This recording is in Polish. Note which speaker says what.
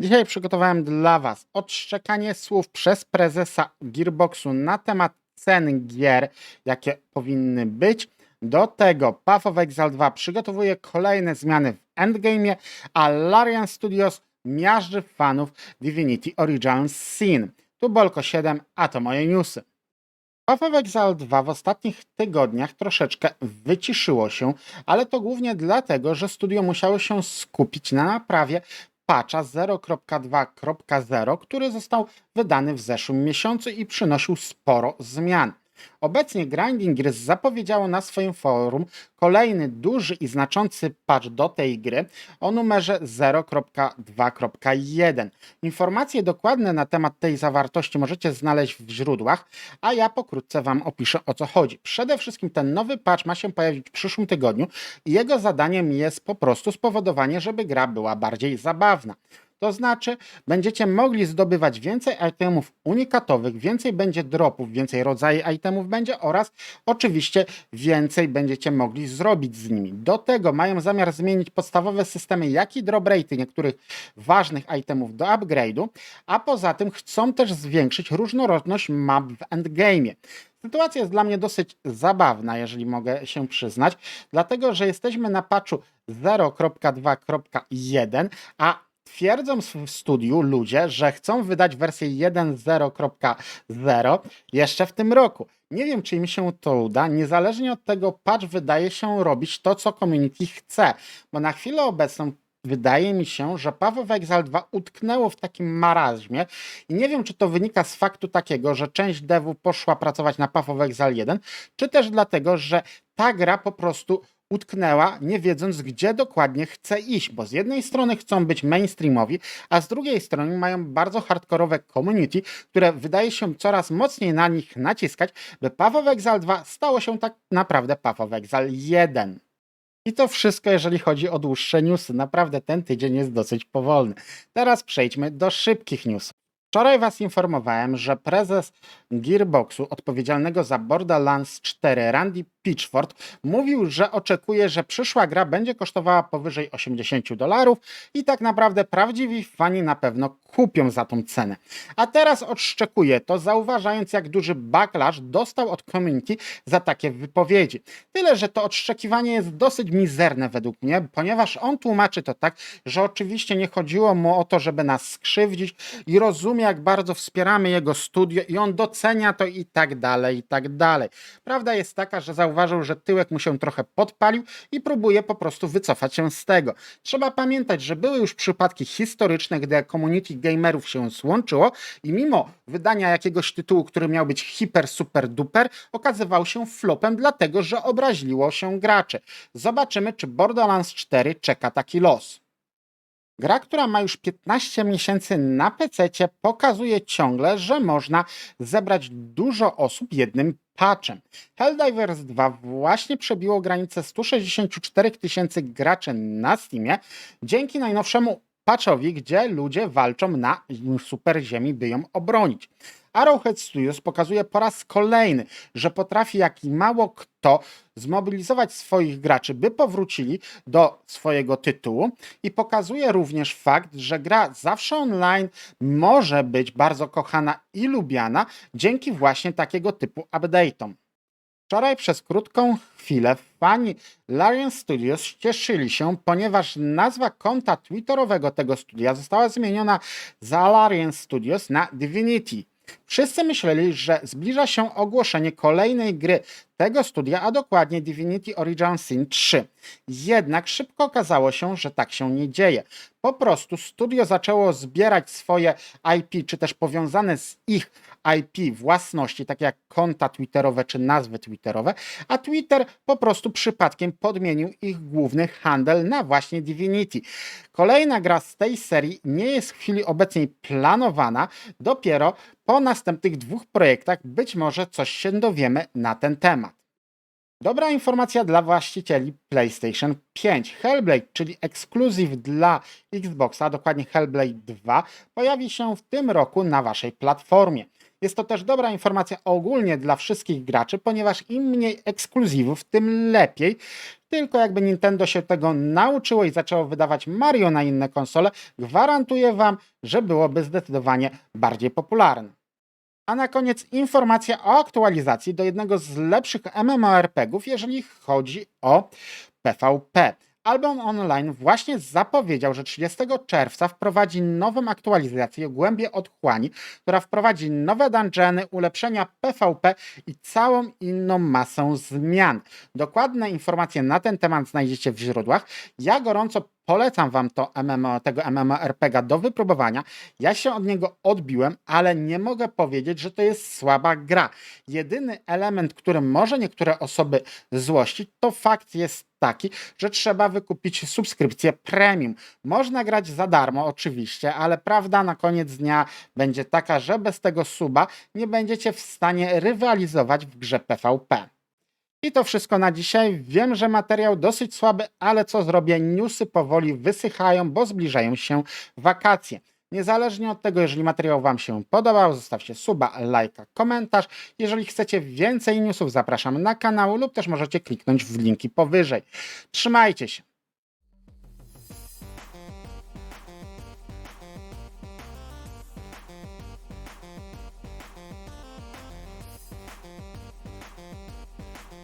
Speaker 1: Dzisiaj przygotowałem dla Was odszczekanie słów przez prezesa Gearboxu na temat cen gier, jakie powinny być. Do tego Path of Exile 2 przygotowuje kolejne zmiany w endgame'ie, a Larian Studios miażdży fanów Divinity Original Sin. Tu Bolko 7, a to moje newsy. Path of Exile 2 w ostatnich tygodniach troszeczkę wyciszyło się, ale to głównie dlatego, że studio musiało się skupić na naprawie patcha 0.2.0, który został wydany w zeszłym miesiącu i przynosił sporo zmian. Obecnie Grinding Gears zapowiedziało na swoim forum kolejny duży i znaczący patch do tej gry o numerze 0.2.1. Informacje dokładne na temat tej zawartości możecie znaleźć w źródłach, a ja pokrótce Wam opiszę o co chodzi. Przede wszystkim ten nowy patch ma się pojawić w przyszłym tygodniu i jego zadaniem jest po prostu spowodowanie, żeby gra była bardziej zabawna. To znaczy, będziecie mogli zdobywać więcej itemów unikatowych, więcej będzie dropów, więcej rodzajów itemów będzie oraz oczywiście więcej będziecie mogli zrobić z nimi. Do tego mają zamiar zmienić podstawowe systemy, jak i drop rate niektórych ważnych itemów do upgrade'u, a poza tym chcą też zwiększyć różnorodność map w endgame'ie. Sytuacja jest dla mnie dosyć zabawna, jeżeli mogę się przyznać, dlatego że jesteśmy na patchu 0.2.1, a twierdzą w studiu ludzie, że chcą wydać wersję 1.0.0 jeszcze w tym roku. Nie wiem, czy im się to uda. Niezależnie od tego, patch wydaje się robić to, co community chce, bo na chwilę obecną wydaje mi się, że of Exile 2 utknęło w takim marazmie i nie wiem, czy to wynika z faktu takiego, że część devów poszła pracować na of Exile 1, czy też dlatego, że ta gra po prostu utknęła, nie wiedząc, gdzie dokładnie chce iść, bo z jednej strony chcą być mainstreamowi, a z drugiej strony mają bardzo hardkorowe community, które wydaje się coraz mocniej na nich naciskać, by Path of Exile 2 stało się tak naprawdę Path of Exile 1. I to wszystko, jeżeli chodzi o dłuższe newsy. Naprawdę ten tydzień jest dosyć powolny. Teraz przejdźmy do szybkich newsów. Wczoraj Was informowałem, że prezes Gearboxu odpowiedzialnego za Borderlands 4, Randy Pitchford, mówił, że oczekuje, że przyszła gra będzie kosztowała powyżej 80 dolarów i tak naprawdę prawdziwi fani na pewno kupią za tą cenę. A teraz odszczekuje to, zauważając jak duży backlash dostał od community za takie wypowiedzi. Tyle, że to odszczekiwanie jest dosyć mizerne według mnie, ponieważ on tłumaczy to tak, że oczywiście nie chodziło mu o to, żeby nas skrzywdzić i jak bardzo wspieramy jego studio i on docenia to i tak dalej, i tak dalej. Prawda jest taka, że zauważył, że tyłek mu się trochę podpalił i próbuje po prostu wycofać się z tego. Trzeba pamiętać, że były już przypadki historyczne, gdy community gamerów się złączyło i mimo wydania jakiegoś tytułu, który miał być hiper, super, duper, okazywał się flopem, dlatego że obraźliło się graczy. Zobaczymy, czy Borderlands 4 czeka taki los. Gra, która ma już 15 miesięcy na PC, pokazuje ciągle, że można zebrać dużo osób jednym patchem. Helldivers 2 właśnie przebiło granicę 164 tysięcy graczy na Steamie dzięki najnowszemu patchowi, gdzie ludzie walczą na super ziemi, by ją obronić. Arrowhead Studios pokazuje po raz kolejny, że potrafi jak i mało kto zmobilizować swoich graczy, by powrócili do swojego tytułu i pokazuje również fakt, że gra zawsze online może być bardzo kochana i lubiana dzięki właśnie takiego typu update'om. Wczoraj przez krótką chwilę fani Larian Studios cieszyli się, ponieważ nazwa konta twitterowego tego studia została zmieniona z Larian Studios na Divinity. Wszyscy myśleli, że zbliża się ogłoszenie kolejnej gry tego studia, a dokładnie Divinity Original Sin 3. Jednak szybko okazało się, że tak się nie dzieje. Po prostu studio zaczęło zbierać swoje IP, czy też powiązane z ich IP własności, takie jak konta twitterowe czy nazwy twitterowe, a Twitter po prostu przypadkiem podmienił ich główny handel na właśnie Divinity. Kolejna gra z tej serii nie jest w chwili obecnej planowana, dopiero po następnych dwóch projektach być może coś się dowiemy na ten temat. Dobra informacja dla właścicieli PlayStation 5. Hellblade, czyli ekskluzyw dla Xboxa, dokładnie Hellblade 2, pojawi się w tym roku na waszej platformie. Jest to też dobra informacja ogólnie dla wszystkich graczy, ponieważ im mniej ekskluzywów, tym lepiej. Tylko jakby Nintendo się tego nauczyło i zaczęło wydawać Mario na inne konsole, gwarantuję Wam, że byłoby zdecydowanie bardziej popularne. A na koniec informacja o aktualizacji do jednego z lepszych MMORPGów, jeżeli chodzi o PvP. Album Online właśnie zapowiedział, że 30 czerwca wprowadzi nową aktualizację Głębie Otchłani, która wprowadzi nowe dungeony, ulepszenia PvP i całą inną masę zmian. Dokładne informacje na ten temat znajdziecie w źródłach. Ja gorąco polecam Wam to MMO, tego MMORPG do wypróbowania. Ja się od niego odbiłem, ale nie mogę powiedzieć, że to jest słaba gra. Jedyny element, który może niektóre osoby złościć, to fakt jest taki, że trzeba wykupić subskrypcję premium. Można grać za darmo, oczywiście, ale prawda na koniec dnia będzie taka, że bez tego suba nie będziecie w stanie rywalizować w grze PvP. I to wszystko na dzisiaj. Wiem, że materiał dosyć słaby, ale co zrobię? Newsy powoli wysychają, bo zbliżają się wakacje. Niezależnie od tego, jeżeli materiał Wam się podobał, zostawcie suba, lajka, komentarz. Jeżeli chcecie więcej newsów, zapraszam na kanał lub też możecie kliknąć w linki powyżej. Trzymajcie się.